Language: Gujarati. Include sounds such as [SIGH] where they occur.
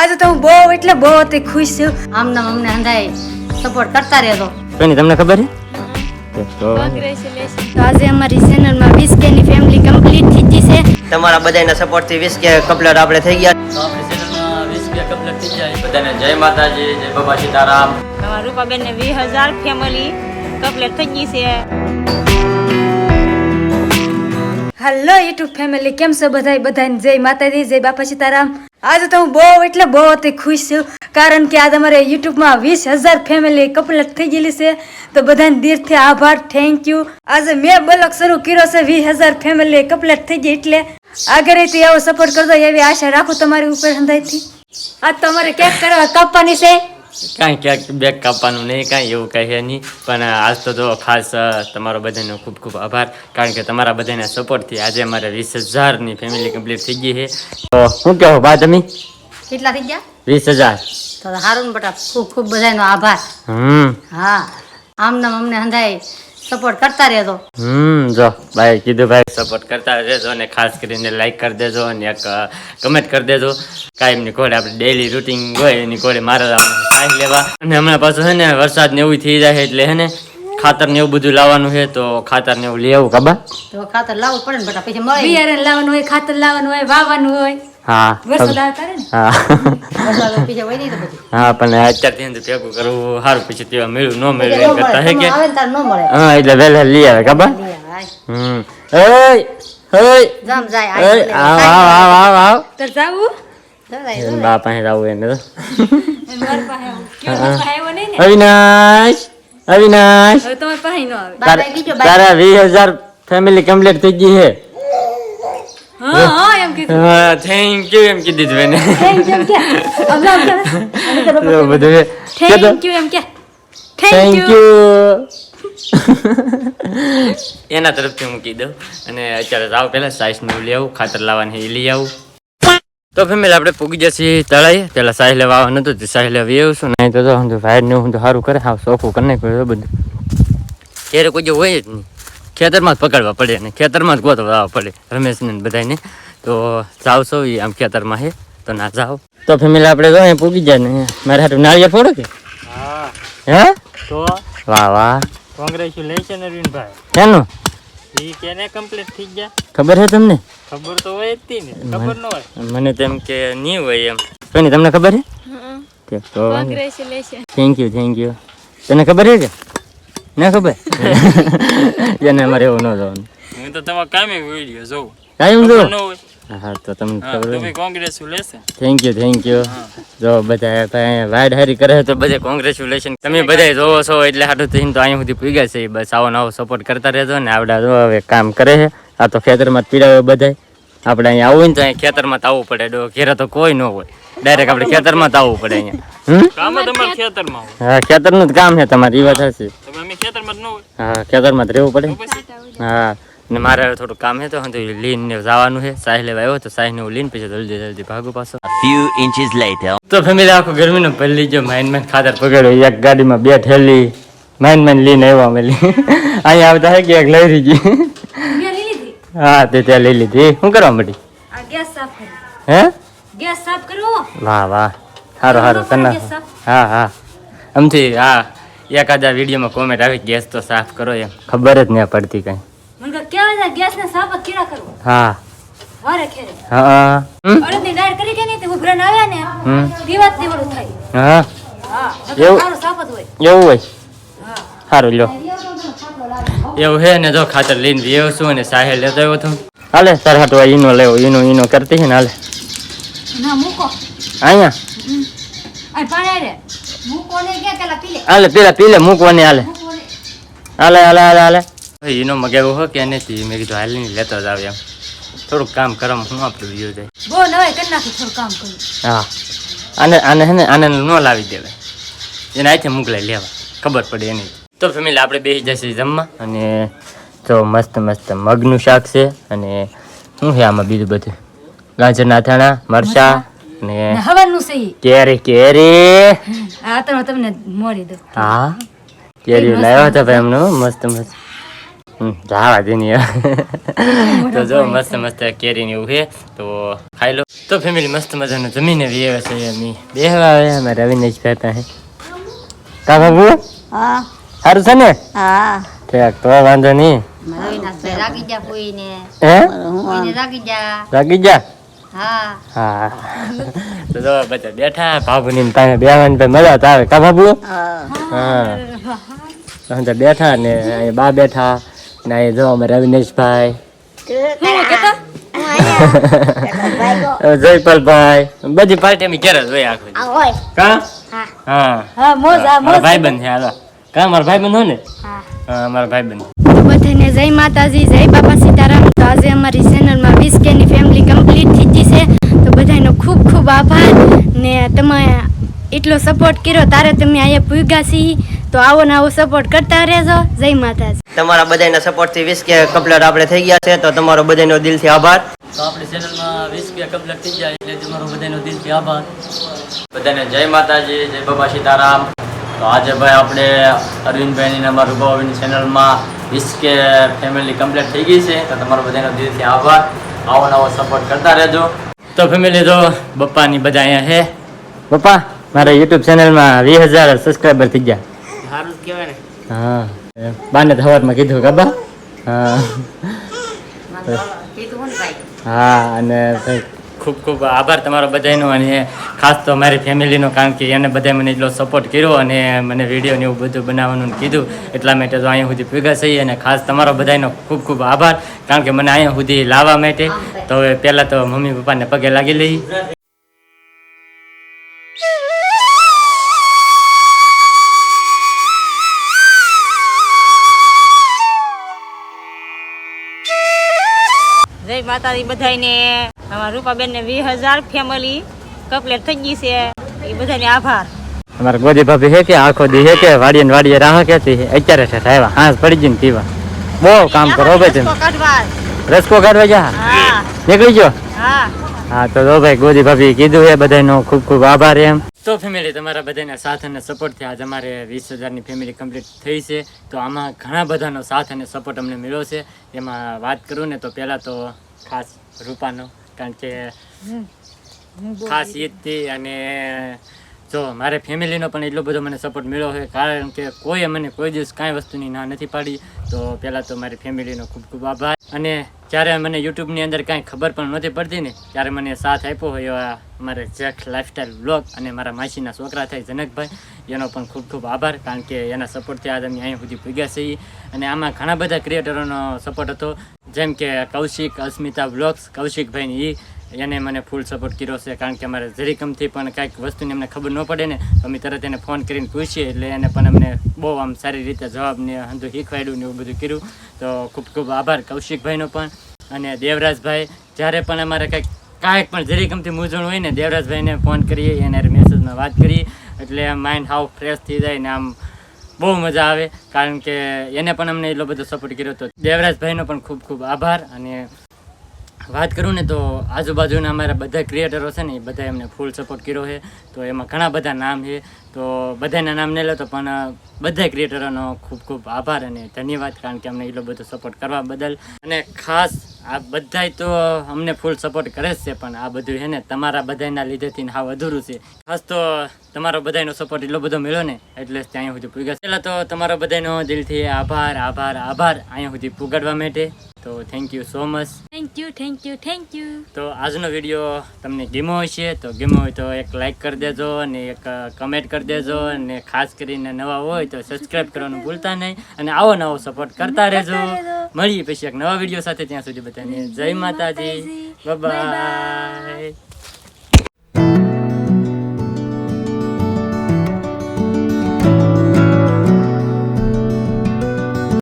આજે તો હું બહુ એટલે બહુ અતિ ખુશ છું. આમને અમને અંધાય સપોર્ટ કરતા રહેજો. કોની તમને ખબર છે? તો તો આજે અમારી ચેનલમાં વીસ કે ની ફેમિલી કમ્પ્લીટ થઈ ગઈ છે. તમારા બધાના સપોર્ટથી વીસ કે કપલેટ આપણે થઈ ગયા. તો આપણી ચેનલમાં વીસ બે કમ્પ્લીટ થઈ જાય બધાને જય માતાજી જય બાબા સીતારામ. તમારા રૂપાબેન ને વીસ હજાર ફેમિલી કમ્પ્લીટ થઈ ગઈ છે. હેલો યુટ્યુબ ફેમિલી કેમ છો બધાય? બધાને જય માતાજી જય બાપા સીતારામ. આજે તો હું બહુ એટલે બહુ અતિ ખુશ છું. કારણ કે આજે અમારે યુટ્યુબમાં વીસ હજાર ફેમિલી કપલેટ થઈ ગયેલી છે. તો બધાને દિલથી આભાર થેન્ક યુ આજે મેં બલક શરૂ કર્યો છે, વીસ હજાર ફેમિલી કપલેટ થઈ ગઈ એટલે આગળથી એવો સપોર્ટ કરજો એવી આશા રાખું તમારી ઉપર હંધાઈથી આજ તમારે કેક કરવા કાપવાની છે? કાંઈ ક્યાંક બેગ કાપવાનું નહીં કાંઈ એવું કહે નહીં. પણ આજ તો જો ખાસ તમારો બધાનો ખૂબ ખૂબ આભાર કારણ કે તમારા બધાના સપોર્ટથી આજે અમારે વીસ હજારની ફેમિલી કમ્પ્લીટ થઈ ગઈ છે. તો શું કહો બા તમે? કેટલા થઈ ગયા? વીસ હજાર. તો સારું બટા ખૂબ ખૂબ બધાનો આભાર. હમ. હા. નામ અમને હંધાય સપોર્ટ કરતા રહેજો. હમ જો ભાઈ કીધું ભાઈ સપોર્ટ કરતા રહેજો અને ખાસ કરીને લાઈક કરી દેજો અને એક કમેન્ટ કરી દેજો. કાયમની કોડે આપણે ડેલી રૂટિન હોય એની કોડે મારા સાહી લેવા. અને હમણાં પાછું છે ને વરસાદ ને એવું થઈ જાય એટલે હે ને ખાતર ને એવું બધું લાવવાનું છે તો ખાતર ને એવું લેવું આવું તો ખાતર લાવવું પડે ને બટા પછી બિયારણ લાવવાનું હોય ખાતર લાવવાનું હોય વાવવાનું હોય. હા. હા. પણ અત્યારથી ભેગું કરવું સારું પછી તેવા મળ્યું ન મળ્યું એમ કરતા હે કે? હા એટલે વહેલા લઈ આવે ખબર. હમ. આય, આવ આવ આવ આવ આવ. તો જાવું? જાય, એને અવિનાશ અવિનાશ. તારા વીસ હજાર ફેમિલી કમ્પ્લીટ થઈ ગઈ છે. હા હા. એમ કીધું. હા થેન્ક યુ એમ કીધી તું બેન થેન્ક યુ એમ કે. બધું થેન્ક યુ એમ કે. થેન્ક થેન્ક યુ યુ એના તરફથી હું કહી દઉં. અને અત્યારે રાવ પહેલા સાઈઝ ને લઈ આવું ખાતર લાવવાની એ લઈ આવું. તો ફેમિલી આપણે પૂગી જશે તળાઈ. પેલા સાહી લેવા આવવાનું નતું તે સાહી લેવા આવું છું નહીં તો જો હું તો ભાઈ ને હું તો સારું કરે. હા સોખું કરી નાખ્યું બધું. ત્યારે કોઈ જો હોય જ નહીં. ખેતરમાં જ પકડવા પડે ને ખેતરમાં જ ગોતવા પડે રમેશને ને બધાને તો જાવ છો આમ ખેતરમાં હે તો ના જાઓ તો ફેમિલી આપણે જો અહીં પૂગી જાય ને મારે હાટું નાળિયેર ફોડો કે? હા. હે? તો? વાહ વાહ. કોંગ્રેચ્યુલેશન અરવિંદભાઈ કેનું? ઈ કેને કમ્પ્લીટ થઈ ગયા? ખબર છે તમને? ખબર તો હોય જ ને ખબર ન હોય. મને તેમ કે નહીં હોય એમ. કોની તમને ખબર છે તો થેન્ક યુ થેન્ક યુ તને ખબર છે કે? ના ખબર? [LAUGHS] એને અમારે એવું ન જવાનું. હું તો તમારા કામે વીડિયો જોઉં. કાયમ ખબર જો ન હોય. હા તો તમને ખબર તમે congratulation thank you thank you જો બધા વાડ હારી કરે છે તો બધે કોંગ્રેચ્યુલેશન તમે બધા જોવો છો એટલે હાટું થઈને તો અહીંયા સુધી પૂગ્યા છે. બસ આવો નવો સપોર્ટ કરતા રહેજો ને આવડા જો હવે કામ કરે છે. આ તો ખેતરમાં પીડાવે બધાય. આપણે અહીંયા આવું ને તો અહીંયા ખેતરમાં જ આવવું પડે. ડો ઘેરે તો કોઈ ન હોય. ડાયરેક્ટ આપણે ખેતરમાં જ આવવું પડે અહીંયા. હા ખેતરનું જ કામ છે તમારી એ વાત હશે હા ખેતરમાં જ રહેવું પડે. હા ને મારે હવે થોડું કામ છે તો હું તો લીન ને જવાનું છે. સાહેબ લેવા આવ્યો તો સાહેબ ને હું લીન પછી જલ્દી જલ્દી ભાગું પાછો. Few inches later. તો ફેમિલી આખો ગરમીનો ભરી જો માઇન માઇન ખાતર પકડ્યો. એક ગાડીમાં બે થેલી. માઇન માઇન લીન આવ્યો અમે. [LAUGHS] અહીંયા આવતા હે કે એક લઈ રહી હા તે ત્યાં લઈ લીધી. શું કરવા મળી આ ગેસ સાફ કરી. હે? ગેસ સાફ કરવો? વાહ વાહ. સારું સારું કરો કરના હા હા. આમથી હા. એકાદા વિડીયોમાં કોમેન્ટ આવી ગેસ તો સાફ કરો એમ. ખબર જ નહીં પડતી કઈ. મને કેવા છે ગેસ ને સાફ જ કેવા હા. ખેરે. હા. દાળ કરી કે નહીં? તે ને થાય. હા. હા એવું? સાફ જ હોય. એવું હોય? હા. સારું લ્યો. એવું હે ને જો ખાતર લઈને વ્યવ છું અને સાહેલ લેતો આવ્યો હતો હાલે તાર હાટુ આ ઈનો લેવો ઈનો ઈનો કરતી છે ને હાલે. ના મૂકો. અહીંયા? આ પાણી રે ને ક્યાં પેલા પી લે પેલા મૂકવાની હાલે. હાલે હાલે હાલે હાલે. એનો મગાવ્યો હો કે નથી મેં કીધું હાલ નહીં લેતો જ આવે એમ. થોડુંક કામ કરવામાં હું આપણું બીજું જાય. બોલ હવે કરી નાખી થોડું કામ કરું. હા. આને આને હે ને આને ન લાવી દેવાય એને આથી મોકલાઈ લેવા. ખબર પડે એની. તો ફેમિલી આપણે બેસી જશે જમવા અને તો મસ્ત મસ્ત મગનું શાક છે અને શું છે આમાં બીજું બધું? ગાજરના અથાણા મરચા ને ને હવાનું છે. કેરી. કેરી આ તો હું તમને મોડી દઉં. હા? કેરી લાવ્યા હતા ભાઈ એમનું મસ્ત મસ્ત. જાવા દે ની હવે. તો જો મસ્ત મસ્ત કેરી ને છે તો ખાઈ લો. તો ફેમિલી મસ્ત મજાનું જમીને વ્યવ છે. અમે બેહવા આવ્યા અમારે રવિનેશ ભાઈ પાસે કા બાબુ? હા. સારું છે ને? હા. ઠીક તો વાંધો નહીં. રાગી જા કોઈને. હે? કોઈને રાગી જા. લાગી જા? હા. હા. તો જો બધા બેઠા બાબુની પાસે બેહવાની તો મજા તો આવે કા બાબુ? હા. તો બેઠા ને અહીં બા બેઠા ને અહીં જો અમે રવિનેશભાઈ. [LAUGHS] જયપાલભાઈ. બધી પાર્ટી અમે ઘેર જ હોય આખો કા? હા. ભાઈ ભાઈબંધ છે હાલો. કા મારા ભાઈબંધ હોય ને? હા. મારા ભાઈ બંધ બધાને જય માતાજી જય બાપા સીતારામ. આજે અમારી ચેનલમાં વીસ કેની ફેમિલી કમ્પ્લીટ થઈ ગઈ છે. તો બધાનો ખૂબ ખૂબ આભાર ને તમે એટલો સપોર્ટ કર્યો તારે તમે અહીંયા પૂગ્યા છીએ. તો આવો ને આવો સપોર્ટ કરતા રહેજો. જય માતાજી. તમારા બધાના સપોર્ટથી વીસ કે કમ્પ્લીટ આપણે થઈ ગયા છે તો તમારો બધાનો દિલથી આભાર. તો આપણી ચેનલમાં વીસ કે કમ્પ્લીટ થઈ જાય એટલે તમારો બધાનો દિલથી આભાર. બધાને જય માતાજી જય બાબા સીતારામ. તો આજે ભાઈ આપણે અરવિંદભાઈની અમારા રૂપાભાઈની ચેનલમાં વીસ કે ફેમિલી કમ્પ્લીટ થઈ ગઈ છે. તો તમારો બધાનો દિલથી આભાર. આવો નવો સપોર્ટ કરતા રહેજો. તો ફેમિલી જો બપ્પાની બધા અહીંયા છે. બપ્પા મારા યુટ્યુબ ચેનલમાં વીસ હજાર સબસ્ક્રાઈબર થઈ ગયા. સારું કહેવાય ને. હા. બાને તો સવારમાં કીધું કાબા હા. હા અને ભાઈ ખૂબ ખૂબ આભાર તમારો બધાનો અને ખાસ તો મારી ફેમિલીનો કારણ કે એને બધાએ મને એટલો સપોર્ટ કર્યો અને મને વીડિયો ને એવું બધું બનાવવાનું કીધું. એટલા માટે તો અહીંયા સુધી ભેગા થઈ અને ખાસ તમારો બધાનો ખૂબ ખૂબ આભાર કારણ કે મને અહીંયા સુધી લાવવા માટે. તો હવે પહેલાં તો મમ્મી પપ્પાને પગે લાગી લઈ જય માતાજી બધાને અમારા રૂપાબેન ને વીસ હજાર ફેમિલી કમ્પ્લીટ થઈ ગઈ છે. એ બધાને આભાર. અમારા ગોદી ભાભી હે કે આખો દી હે કે વાડીએ ને વાડીએ રાહ કેતી છે અત્યારે છે આવ્યા હાંસ પડી જઈને પીવા. બહુ કામ કરો ભાઈ તમે કાઢવા. રસકો કાઢવા જા નીકળી ગયો? હા. હા તો જો ભાઈ ગોદી ભાભી કીધું એ બધાનો ખૂબ ખૂબ આભાર એમ. તો ફેમિલી તમારા બધાના સાથ અને સપોર્ટથી આજ અમારે વીસ હજારની ફેમિલી કમ્પ્લીટ થઈ છે. તો આમાં ઘણા બધાનો સાથ અને સપોર્ટ અમને મળ્યો છે. એમાં વાત કરું ને તો પહેલાં તો ખાસ રૂપાનો કારણ કે ખાસ ઈદથી અને જો મારે ફેમિલીનો પણ એટલો બધો મને સપોર્ટ મળ્યો છે કારણ કે કોઈએ મને કોઈ દિવસ કાંઈ વસ્તુની ના નથી પાડી તો પહેલાં તો મારી ફેમિલીનો ખૂબ ખૂબ આભાર. અને જ્યારે મને યુટ્યુબની અંદર કાંઈ ખબર પણ નહોતી પડતી ને ત્યારે મને સાથ આપ્યો હોય એવા અમારે જેક લાઈફસ્ટાઈલ બ્લોગ અને મારા માસીના છોકરા થાય જનકભાઈ એનો પણ ખૂબ ખૂબ આભાર કારણ કે એના સપોર્ટથી આજ અમે અહીંયા સુધી પૂગ્યા છીએ. અને આમાં ઘણા બધા ક્રિએટરોનો સપોર્ટ હતો. જેમ કે કૌશિક, અસ્મિતા બ્લોગ્સ કૌશિકભાઈની એ એને મને ફૂલ સપોર્ટ કર્યો છે, કારણ કે અમારે જરીકમથી પણ કાંઈક વસ્તુની અમને ખબર ન પડે ને, તો અમે તરત એને ફોન કરીને પૂછીએ એટલે એને પણ અમને બહુ આમ સારી રીતે જવાબને હંધું શીખવાડ્યું ને એવું બધું કર્યું. તો ખૂબ ખૂબ આભાર કૌશિકભાઈનો પણ. અને દેવરાજભાઈ, જ્યારે પણ અમારે કાંઈક કાંઈક પણ જરીકમથી મૂંઝવણ હોય ને, દેવરાજભાઈને ફોન કરીએ, એને મેસેજમાં વાત કરીએ, એટલે માઇન્ડ હાવ ફ્રેશ થઈ જાય ને આમ બહુ મજા આવે, કારણ કે એને પણ અમને એટલો બધો સપોર્ટ કર્યો હતો દેવરાજભાઈનો પણ ખૂબ ખૂબ આભાર અને વાત કરું ને તો આજુબાજુના અમારા બધા ક્રિએટરો છે ને, એ બધા એમને ફૂલ સપોર્ટ કર્યો છે. તો એમાં ઘણા બધા નામ છે. તો બધાના નામ નહીં લેતો પણ બધા ક્રિએટરોનો ખૂબ ખૂબ આભાર અને ધન્યવાદ, કારણ કે અમને એટલો બધો સપોર્ટ કરવા બદલ. અને ખાસ આ બધાય તો અમને ફૂલ સપોર્ટ કરે જ છે, પણ આ બધું છે ને તમારા બધાના લીધેથી હાવ અધૂરું છે. ખાસ તો તમારો બધાનો સપોર્ટ એટલો બધો મળ્યો ને, એટલે ત્યાં સુધી પૂગ્યા. પહેલાં તો તમારો બધાનો દિલથી આભાર આભાર આભાર. અહીંયા સુધી પુગાડવા માટે તો thank you so much thank you thank you thank you તો આજનો વીડિયો તમને ગમ્યો હશે તો ગમ્યો હોય તો એક લાઈક કરી દેજો અને એક કમેન્ટ કરી દેજો અને ખાસ કરીને નવા હોય તો સબસ્ક્રાઇબ કરવાનું ભૂલતા નહીં અને આવો નવો સપોર્ટ કરતા રહેજો. મળીએ પછી એક નવા વીડિયો સાથે ત્યાં સુધી બધાને. જય માતાજી. બાય